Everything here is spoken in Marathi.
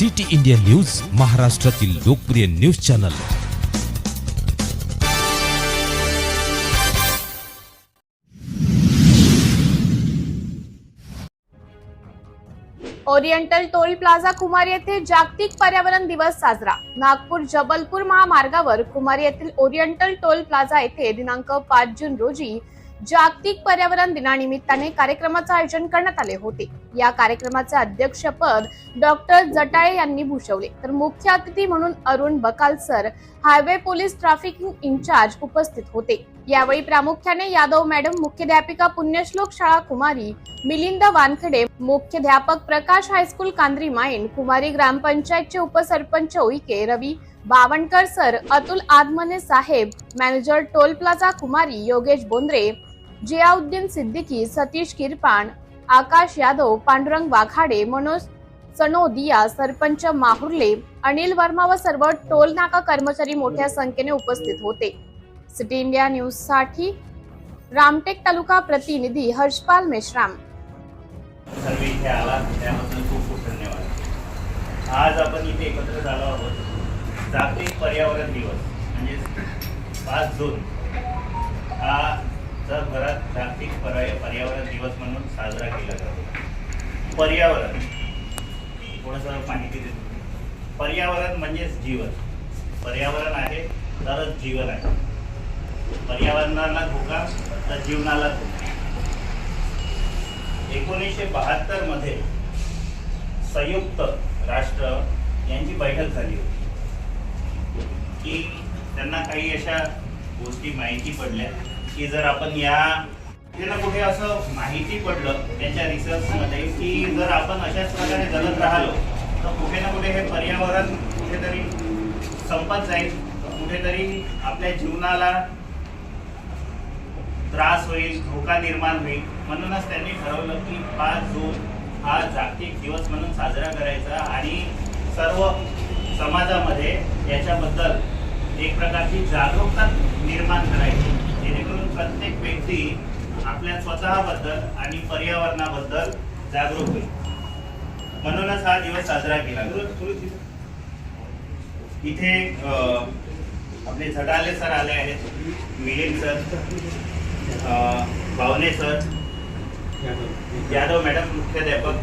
सिटी इंडिया न्यूज महाराष्ट्रातील लोकप्रिय news channel. Oriental toll plaza Kumari येथे जागतिक पर्यावरण दिवस साजरा. नागपूर जबलपूर महामार्गावर कुमारी येथील ओरिएंटल टोल प्लाझा येथे दिनांक पाच जून रोजी जागतिक पर्यावरण दिनानिमित्ताने कार्यक्रमाचे आयोजन करण्यात आले होते. या कार्यक्रमाचे अध्यक्षपद डॉक्टर जटाळे यांनी भूषवले. तर मुख्य अतिथी म्हणून Arun Bakal sir highway police traffic incharge उपस्थित होते. यावेळी प्रामुख्याने यादव मॅडम मुख्याध्यापिका पुण्यश्लोक शाळा कुमारी मिलिंद वानखडे मुख्याध्यापक प्रकाश हायस्कूल कांद्री माईन कुमारी ग्रामपंचायतचे उपसरपंच उईके रवी बावणकर सर अतुल आदमने साहेब manager toll plaza Kumari Yogesh Bondre Ziauddin Siddiqui Satish Kirpan Akash Yadav Pandurang Waghade Manoj Sanodiya sarpanch Mahurle Anil Varma व सर्व टोल नाका कर्मचारी मोठ्या संख्येने उपस्थित होते. सिटी इंडिया न्यूजसाठी रामटेक तालुका प्रतिनिधी हर्षपाल मेश्राम. सर्व इथे आला त्याबद्दल खूप खूप धन्यवाद. आज आपण इथे एकत्र झालो आहोत. जागतिक पर्यावरण दिवस म्हणजे पाच जून. हा जगभरात जागतिक पर्यावरण दिवस म्हणून साजरा केला जातो. पर्यावरण. थोडंसं माहिती देतो. पर्यावरण म्हणजेच जीवन. पर्यावरण आहे तरच जीवन आहे. पर्यावरणाला धोका तर जीवनाला धोका. एकोणीसशे बहात्तरमध्ये संयुक्त राष्ट्र यांची बैठक झाली होती. की त्यांना काही अशा गोष्टी माहिती पडल्या. की जर आपण या कुठे ना कुठे असं माहिती पडलं त्यांच्या रिसर्चमध्ये की जर आपण अशाच प्रकारे जगत राहिलो तर कुठे ना कुठे हे पर्यावरण कुठेतरी संपत जाईल. कुठेतरी आपल्या जीवनाला त्रास होईल धोका निर्माण होईल. म्हणूनच त्यांनी ठरवलं की पाच जून हा जागतिक दिवस म्हणून साजरा करायचा आणि सर्व समाजामध्ये याच्याबद्दल एक प्रकारची जागरूकता निर्माण करायची. प्रत्येक व्यक्ती आपल्या स्वतःबद्दल आणि पर्यावरणाबद्दल जागरूक होईल. म्हणूनच हा दिवस साजरा केला इथे आपले झटाले सर आले आहेत. Milind sir Bhavne sir Yadav madam मुख्याध्यापक